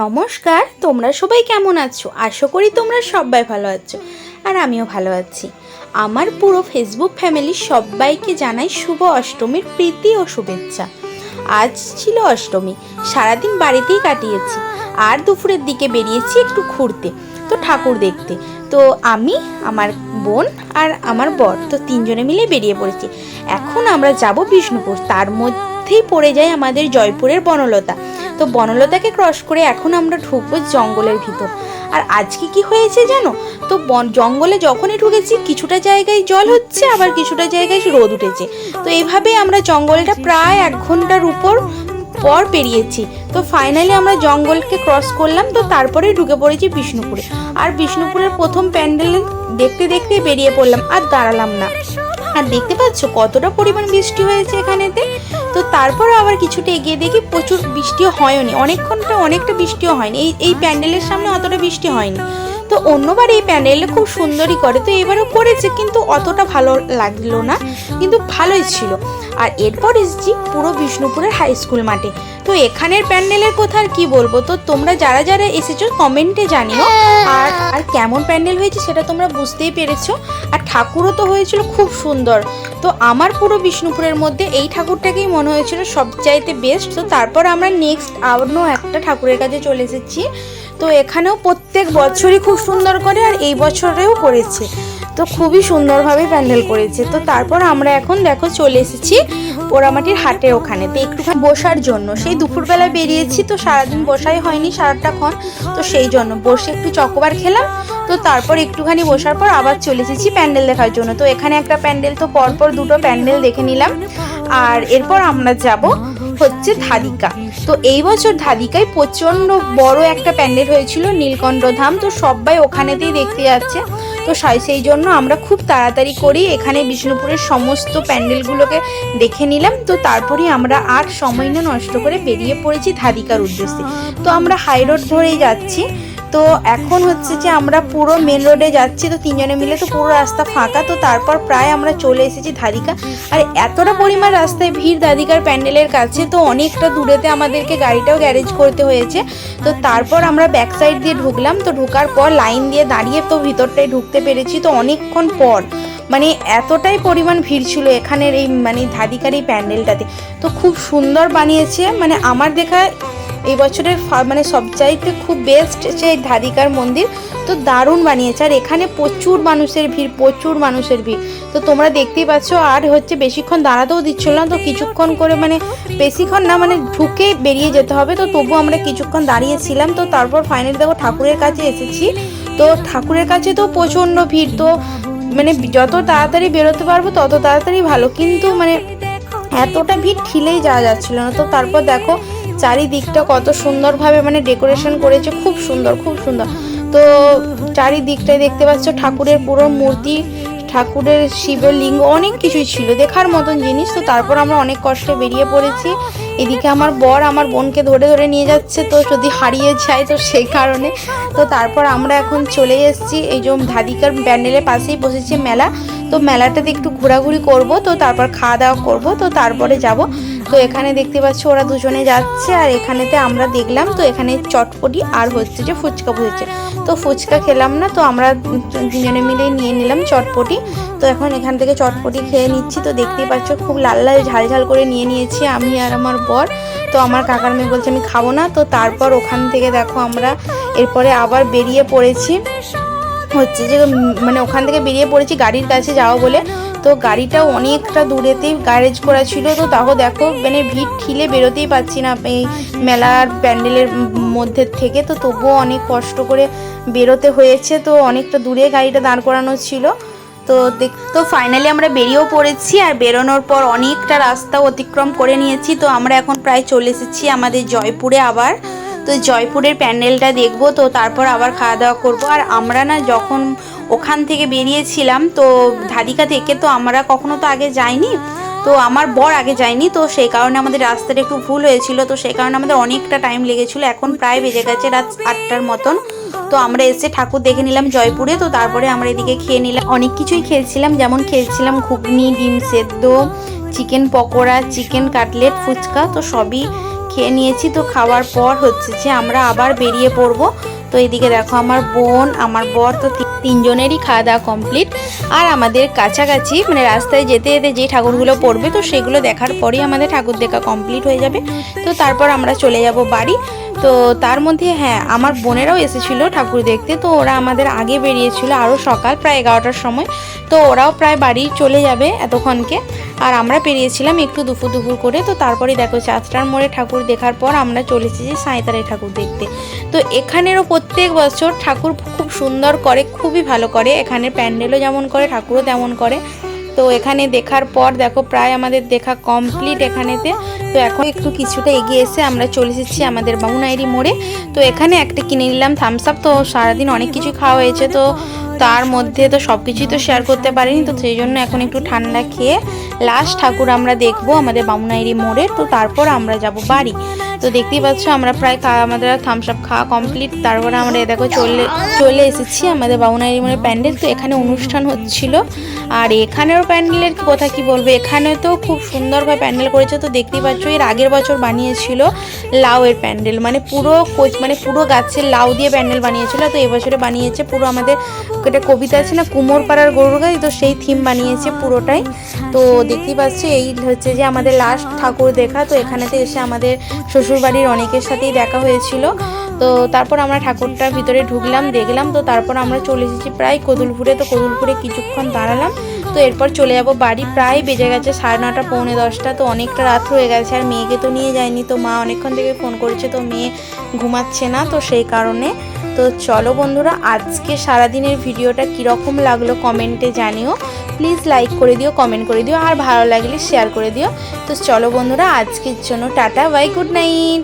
নমস্কার, তোমরা সবাই কেমন আছো? আশা করি তোমরা সবাই ভালো আছো আর আমিও ভালো আছি। আমার পুরো ফেসবুক ফ্যামিলির সবাইকে জানাই শুভ অষ্টমীর প্রীতি ও শুভেচ্ছা। আজ ছিল অষ্টমী, সারাদিন বাড়িতেই কাটিয়েছি আর দুপুরের দিকে বেরিয়েছি একটু ঘুরতে, তো ঠাকুর দেখতে। তো আমি, আমার বোন আর আমার বর, তো তিনজনে মিলে বেরিয়ে পড়েছি। এখন আমরা যাব বিষ্ণুপুর, তার মধ্যেই পড়ে যায় আমাদের জয়পুরের বনলতা। তো বনলতাকে ক্রস করে এখন আমরা ঢুকবো জঙ্গলের ভিতর। আর আজকে কি হয়েছে জানো? তো জঙ্গলে যখনই ঢুকেছি, কিছুটা জায়গায় জল হচ্ছে, আবার কিছুটা জায়গায় রোদ উঠেছে। তো এইভাবে আমরা জঙ্গলটা প্রায় এক ঘণ্টার উপর পর পেরিয়েছি। তো ফাইনালি আমরা জঙ্গলকে ক্রস করলাম, তো তারপরে ঢুকে পড়েছি বিষ্ণুপুরে। আর বিষ্ণুপুরের প্রথম প্যান্ডেল দেখতে দেখতে বেরিয়ে পড়লাম, আর দাঁড়ালাম না। আর দেখতে পাচ্ছ কতটা পরিমাণ বৃষ্টি হয়েছে এখানেতে? তো তারপর আবার কিছুটা এগিয়ে দেখি, প্রচুর বৃষ্টিও হয়নি। অনেকক্ষণটা অনেকটা বৃষ্টিও হয়নি। এই এই প্যান্ডেলের সামনে অতটা বৃষ্টি হয়নি। তো অন্যবার এই প্যান্ডেলটা খুব সুন্দরই করে। তো এবারও করেছে, কিন্তু অতটা ভালো লাগল না, কিন্তু ভালোই ছিল। আর এরপর এসেছি পুরো বিষ্ণুপুরের হাই স্কুল মাঠে। তো এখানের প্যান্ডেলের কথা আর কি বলব? তো তোমরা যারা যারা এসেছ কমেন্টে জানিও। আর আর কেমন প্যান্ডেল হয়েছে সেটা তোমরা বুঝতেই পেরেছ। আর ঠাকুরও তো হয়েছিল খুব সুন্দর। তো আমার পুরো বিষ্ণুপুরের মধ্যে এই ঠাকুরটাকেই মনে হয়েছিল সবচাইতে বেস্ট তো তারপর আমরা নেক্সট অন্য একটা ঠাকুরের কাছে চলে এসেছি। তো এখানেও প্রত্যেক বছরই খুব সুন্দর করে আর এই বছরেও করেছে। তো খুবই সুন্দরভাবে প্যান্ডেল করেছে। তো তারপর আমরা এখন দেখো চলে এসেছি পোড়ামাটির হাটে ওখানে। তো একটুখানি বসার জন্য। সেই দুপুরবেলায় বেরিয়েছি তো সারাদিন বসাই হয়নি সারাটাক্ষণ তো সেই জন্য বসে একটু চকোবার খেলাম। তো তারপর একটুখানি বসার পর আবার চলে এসেছি প্যান্ডেল দেখার জন্য। তো এখানে একটা প্যান্ডেল তো পরপর দুটো প্যান্ডেল দেখে নিলাম। আর এরপর আমরা যাব হচ্ছে ধাদিকা তো এই বছর ধাদিকায় প্রচণ্ড বড় একটা প্যান্ডেল হয়েছিল নীলকণ্ঠ ধাম। তো সবাই ওখানেতেই দেখতে যাচ্ছে। তো সাই- জন্য আমরা খুব তাড়াতাড়ি করি এখানে বিষ্ণুপুরের সমস্ত প্যান্ডেলগুলোকে দেখে নিলাম। তো তারপরে আমরা আর সময় না নষ্ট করে বেরিয়ে পড়েছি ধাদিকার উদ্দেশ্যে। তো আমরা হাই রোড ধরেই যাচ্ছি। তো এখন হচ্ছে যে আমরা পুরো মেন রোডে যাচ্ছি, তো তিনজনে মিলে তো পুরো রাস্তা ফাঁকা, তো তারপর প্রায় আমরা চলে এসেছি ধারিকা। আর এতটা পরিমাণ রাস্তায় ভিড় দাদিকার প্যান্ডেলের কাছে, তো অনেকটা দূরেতে আমাদেরকে গাড়িটাও গ্যারেজ করতে হয়েছে। তো তারপর আমরা ব্যাক সাইড দিয়ে ঢুকলাম, তো ঢোকার পর লাইন দিয়ে দাঁড়িয়ে তো ভিতরটায় ঢুকতে পেরেছি, তো অনেকক্ষণ পর। মানে এতটাই পরিমাণ ভিড় ছিল এখানের এই মানে ধাদিকার এই প্যান্ডেলটাতে। তো খুব সুন্দর বানিয়েছে মানে আমার দেখা এই বছরের মানে সবচাইতে খুব বেস্ট সেই ধাদিকার মন্দির, তো দারুণ বানিয়েছে। আর এখানে প্রচুর মানুষের ভিড়, প্রচুর মানুষের ভিড়। তো তোমরা দেখতেই পাচ্ছ, আর হচ্ছে বেশিক্ষণ দাঁড়াতেও দিচ্ছিল না, তো কিছুক্ষণ করে মানে বেশিক্ষণ না মানে ঢুকে বেরিয়ে যেতে হবে। তো তবু আমরা কিছুক্ষণ দাঁড়িয়েছিলাম, তো তারপর ফাইনালি দেখো ঠাকুরের কাছে এসেছি। তো ঠাকুরের কাছে তো প্রচণ্ড ভিড়, তো মানে যত তাড়াতাড়ি বেরোতে পারব, তত তাড়াতাড়ি ভালো। কিন্তু মানে এতটা ভিড় ঠিলেই যাওয়া যাচ্ছিল না। তো তারপর দেখো, চারিদিকটা কত সুন্দরভাবে মানে ডেকোরেশন করেছে। খুব সুন্দর খুব সুন্দর। তো চারিদিকটায় দেখতে পাচ্ছ, ঠাকুরের পুরো মূর্তি, ঠাকুরের শিবের লিঙ্গ অনেক কিছুই ছিল। দেখার মতন জিনিস। তো তারপর আমরা অনেক কষ্টে বেরিয়ে পড়েছি। এদিকে আমার বর আমার বোনকে ধরে ধরে নিয়ে যাচ্ছে তো যদি হারিয়ে যায় তো সেই কারণে। তো তারপর আমরা এখন চলে এসেছি, এই যে ধাদিকার প্যান্ডেলের পাশেই বসেছি মেলা। তো মেলাটাতে একটু ঘোরাঘুরি করব, তো তারপর খাওয়া দাওয়া করব, তো তারপরে যাব। তো এখানে দেখতে পাচ্ছি ওরা দুজনে যাচ্ছে, আর এখানেতে আমরা দেখলাম, তো এখানে চটপটি আর হচ্ছে যে ফুচকা বসেছে। তো ফুচকা খেলাম না, তো আমরা দুজনে মিলে নিয়ে নিলাম চটপটি। তো এখন এখান থেকে চটপটি খেয়ে নিচ্ছি, তো দেখতেই পাচ্ছ খুব লাল লাল ঝাল ঝাল করে নিয়ে নিয়েছি আমি আর আমার বর। তো আমার কাকার মেয়ে বলছে, আমি খাব না। তো তারপর ওখান থেকে দেখো আমরা এরপরে আবার বেরিয়ে পড়েছি। হচ্ছে যে মানে ওখান থেকে বেরিয়ে পড়েছি গাড়ির কাছে যাওয়া বলে। তো গাড়িটাও অনেকটা দূরেতেই গ্যারেজ করা ছিল। তো তাও দেখো মানে ভিড় ঠিলে বেরোতেই পাচ্ছি না এই মেলার প্যান্ডেলের মধ্যে থেকে। তো তবুও অনেক কষ্ট করে বেরোতে হয়েছে। তো অনেকটা দূরে গাড়িটা দাঁড় করানো ছিল। তো দেখ, তো ফাইনালি আমরা বেরিয়েও পড়েছি আর বেরোনোর পর অনেকটা রাস্তা অতিক্রম করে নিয়েছি। তো আমরা এখন প্রায় চলে এসেছি আমাদের জয়পুরে আবার। তো জয়পুরের প্যান্ডেলটা দেখব, তো তারপর আবার খাওয়া দাওয়া করব। আর আমরা না যখন ওখান থেকে বেরিয়েছিলাম, তো ধাদিকা থেকে তো আমরা কখনো তো আগে যাইনি, তো আমার বর আগে যায়নি, তো সেই কারণে আমাদের রাস্তাটা একটু ভুল হয়েছিল, তো সেই কারণে আমাদের অনেকটা টাইম লেগেছিল, এখন প্রায় বেজে গেছে রাত আটটার মতন। তো আমরা এসে ঠাকুর দেখে নিলাম জয়পুরে, তো তারপরে আমরা এদিকে খেয়ে নিলাম। অনেক কিছুই খেয়েছিলাম, যেমন খেয়েছিলাম ঘুগনি, ডিম সেদ্ধ, chicken pakora, chicken cutlet, phuchka, তো সবই খেয়ে নিয়েছি। তো খাওয়ার পর হচ্ছে যে আমরা আবার বেরিয়ে পড়ব। তো এদিকে দেখো আমার বোন, আমার বর তো তিনজনেরই খাওয়া দাওয়া কমপ্লিট আর আমাদের কাছাকাছি মানে রাস্তায় যেতে যেতে যে ঠাকুরগুলো পড়বে, তো সেগুলো দেখার পরই আমাদের ঠাকুর দেখা কমপ্লিট হয়ে যাবে। তো তারপর আমরা চলে যাব বাড়ি। তো তার মধ্যে হ্যাঁ আমার বোনেরাও এসেছিল ঠাকুর দেখতে। তো ওরা আমাদের আগে বেরিয়েছিল আরও সকাল, প্রায় এগারোটার সময়। তো ওরাও প্রায় বাড়ি চলে যাবে এতক্ষণকে। আর আমরা পেরিয়েছিলাম একটু দুপুর দুপুর করে। তো তারপরে দেখো চাঁচটার মোড়ে ঠাকুর দেখার পর আমরা চলে এসেছি সাঁইতারের ঠাকুর দেখতে। তো এখানেরও প্রত্যেক বছর ঠাকুর খুব সুন্দর করে, খুবই ভালো করে। এখানে প্যান্ডেলও যেমন করে, ঠাকুরও তেমন করে। তো এখানে দেখার পর দেখো প্রায় আমাদের দেখা কমপ্লিট এখানেতে। তো এখন একটু কিছুটা এগিয়ে এসে আমরা চলে এসেছি আমাদের বামুনাইরি মোড়ে। তো এখানে একটা কিনে নিলাম থামস আপ তো সারাদিন অনেক কিছু খাওয়া হয়েছে, তো তার মধ্যে তো সব কিছুই তো শেয়ার করতে পারিনি। তো সেই জন্য এখন একটু ঠান্ডা খেয়ে লাস্ট ঠাকুর আমরা দেখব আমাদের বামুনাইরি মোড়ে। তো তারপর আমরা যাব বাড়ি। তো দেখতেই পাচ্ছ, আমরা প্রায় আমাদের থামস আপ খাওয়া কমপ্লিট তারপরে আমরা এ দেখো চলে চলে এসেছি আমাদের বামুনাইরি মোড়ে প্যান্ডেল। তো এখানে অনুষ্ঠান হচ্ছিল। আর এখানেরও প্যান্ডেলের কথা কি বলব? এখানে তো খুব সুন্দরভাবে প্যান্ডেল করেছে। তো দেখতেই পাচ্ছ, এর আগের বছর বানিয়েছিল লাউয়ের প্যান্ডেল। মানে পুরো মানে পুরো গাছের লাউ দিয়ে প্যান্ডেল বানিয়েছিল। তো এবছরে বানিয়েছে পুরো আমাদের একটা কবিতা আছে না কুমোর পাড়ার গরুর গাই তো সেই থিম বানিয়েছে পুরোটাই। তো দেখতেই পাচ্ছি, এই হচ্ছে যে আমাদের লাস্ট ঠাকুর দেখা। তো এখানেতে এসে আমাদের শ্বশুরবাড়ির অনেকের সাথেই দেখা হয়েছিল। তো তারপর আমরা ঠাকুরটার ভিতরে ঢুকলাম, দেখলাম, তো তারপর আমরা চলে এসেছি প্রায় কদুলপুরে। তো কদুলপুরে কিছুক্ষণ দাঁড়ালাম, তো এরপর চলে যাব বাড়ি। প্রায় বেজে গেছে সাড়ে নটা, পৌনে দশটা, তো অনেকটা রাত হয়ে গেছে, আর মেয়েকে তো নিয়ে যায়নি। তো মা অনেকক্ষণ থেকে ফোন করেছে, তো মেয়ে ঘুমাচ্ছে না, তো সেই কারণে। তো চলো বন্ধুরা, আজকে সারাদিনের ভিডিওটা কীরকম লাগল কমেন্টে জানিও। প্লিজ লাইক করে দিও কমেন্ট করে দিও, আর ভালো লাগলে শেয়ার করে দিও। তো চলো বন্ধুরা, আজকের জন্য টাটা বাই গুড নাইট